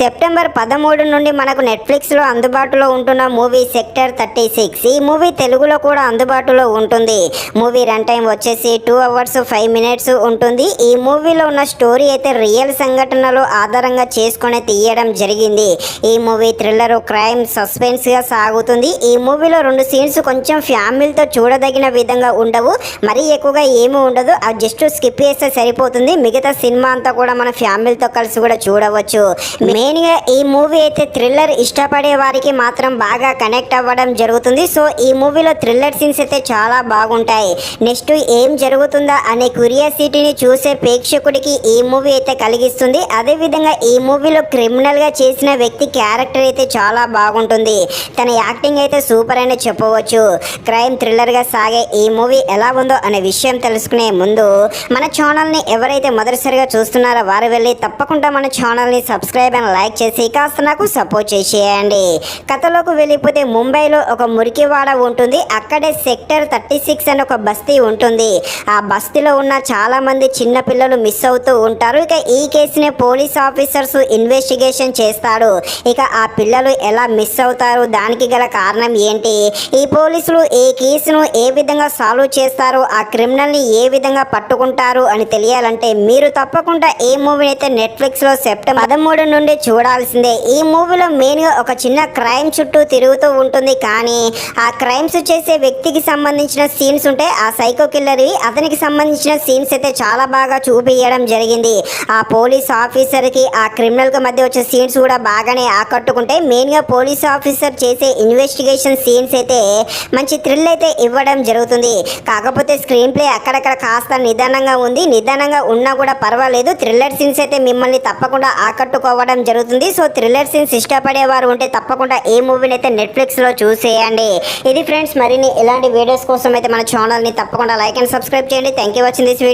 September పదమూడు నుండి మనకు నెట్ఫ్లిక్స్లో అందుబాటులో ఉంటున్న మూవీ సెక్టర్ థర్టీ సిక్స్. ఈ మూవీ తెలుగులో కూడా అందుబాటులో ఉంటుంది. మూవీ రన్ టైం వచ్చేసి టూ అవర్స్ ఫైవ్ మినిట్స్ ఉంటుంది. ఈ మూవీలో ఉన్న స్టోరీ అయితే రియల్ సంఘటనలు ఆధారంగా చేసుకొని తీయడం జరిగింది. ఈ మూవీ థ్రిల్లర్ క్రైమ్ సస్పెన్స్గా సాగుతుంది. ఈ మూవీలో రెండు సీన్స్ కొంచెం ఫ్యామిలీతో చూడదగిన విధంగా ఉండవు. మరీ ఎక్కువగా ఏమీ ఉండదు. అది జస్ట్ స్కిప్ చేస్తే సరిపోతుంది. మిగతా సినిమా అంతా కూడా మన ఫ్యామిలీతో కలిసి కూడా చూడవచ్చు. మే మెయిన్గా ఈ మూవీ అయితే థ్రిల్లర్ ఇష్టపడే వారికి మాత్రం బాగా కనెక్ట్ అవ్వడం జరుగుతుంది. సో ఈ మూవీలో థ్రిల్లర్ సీన్స్ అయితే చాలా బాగుంటాయి. నెక్స్ట్ ఏం జరుగుతుందా అనే క్యూరియాసిటీని చూసే ప్రేక్షకుడికి ఈ మూవీ అయితే కలిగిస్తుంది. అదేవిధంగా ఈ మూవీలో క్రిమినల్గా చేసిన వ్యక్తి క్యారెక్టర్ అయితే చాలా బాగుంటుంది. తన యాక్టింగ్ అయితే సూపర్ అని చెప్పవచ్చు. క్రైమ్ థ్రిల్లర్గా సాగే ఈ మూవీ ఎలా ఉందో అనే విషయం తెలుసుకునే ముందు మన ఛానల్ని ఎవరైతే మొదటిసారిగా చూస్తున్నారో వారు వెళ్ళి తప్పకుండా మన ఛానల్ని సబ్స్క్రైబ్ అండ్ లైక్ చేసి కాస్త నాకు సపోర్ట్ చేసేయండి. కథలోకి వెళ్ళిపోతే ముంబైలో ఒక మురికివాడ ఉంటుంది. అక్కడే సెక్టర్ థర్టీ సిక్స్ అని ఒక బస్తీ ఉంటుంది. ఆ బస్తీలో ఉన్న చాలామంది చిన్నపిల్లలు చిన్న పిల్లలు మిస్ అవుతూ ఉంటారు. ఇక ఈ కేసుని పోలీస్ ఆఫీసర్స్ ఇన్వెస్టిగేషన్ చేస్తాడు ఇక ఆ పిల్లలు ఎలా మిస్ అవుతారు? దానికి గల కారణం ఏంటి? ఈ పోలీసులు ఈ కేసును ఏ విధంగా సాల్వ్ చేస్తారు? ఆ క్రిమినల్ని ఏ విధంగా పట్టుకుంటారు? అని తెలియాలంటే మీరు తప్పకుండా ఈ మూవీని అయితే నెట్ఫ్లిక్స్లో సెప్టెంబర్ పదమూడు నుండి చూడాల్సిందే. ఈ మూవీలో మెయిన్గా ఒక చిన్న క్రైమ్ చుట్టూ తిరుగుతూ ఉంటుంది. కానీ ఆ క్రైమ్స్ చేసే వ్యక్తికి సంబంధించిన సీన్స్ ఉంటే ఆ సైకో కిల్లర్వి అతనికి సంబంధించిన సీన్స్ అయితే చాలా బాగా చూపించడం జరిగింది. ఆ పోలీస్ ఆఫీసర్కి ఆ క్రిమినల్కి మధ్య వచ్చే సీన్స్ కూడా బాగానే ఆకట్టుకుంటే మెయిన్గా పోలీస్ ఆఫీసర్ చేసే ఇన్వెస్టిగేషన్ సీన్స్ అయితే మంచి థ్రిల్ అయితే ఇవ్వడం జరుగుతుంది. కాకపోతే స్క్రీన్ ప్లే అక్కడక్కడ కాస్త నిదానంగా ఉంది. నిదానంగా ఉన్నా కూడా పర్వాలేదు. థ్రిల్లర్ సీన్స్ అయితే మిమ్మల్ని తప్పకుండా ఆకట్టుకోవడం జరుగుతుంది. సో థ్రిల్లర్ సీన్స్ ఇష్టపడేవారు ఉంటే తప్పకుండా ఏ మూవీని అయితే నెట్ఫ్లిక్స్లో చూసేయండి. ఇది ఫ్రెండ్స్ మరిన్ని ఇలాంటి వీడియోస్ కోసం అయితే మన ఛానల్ని తప్పకుండా లైక్ అండ్ సబ్స్క్రైబ్ చేయండి. థ్యాంక్ యూ వచ్చింది దిస్ వీడియో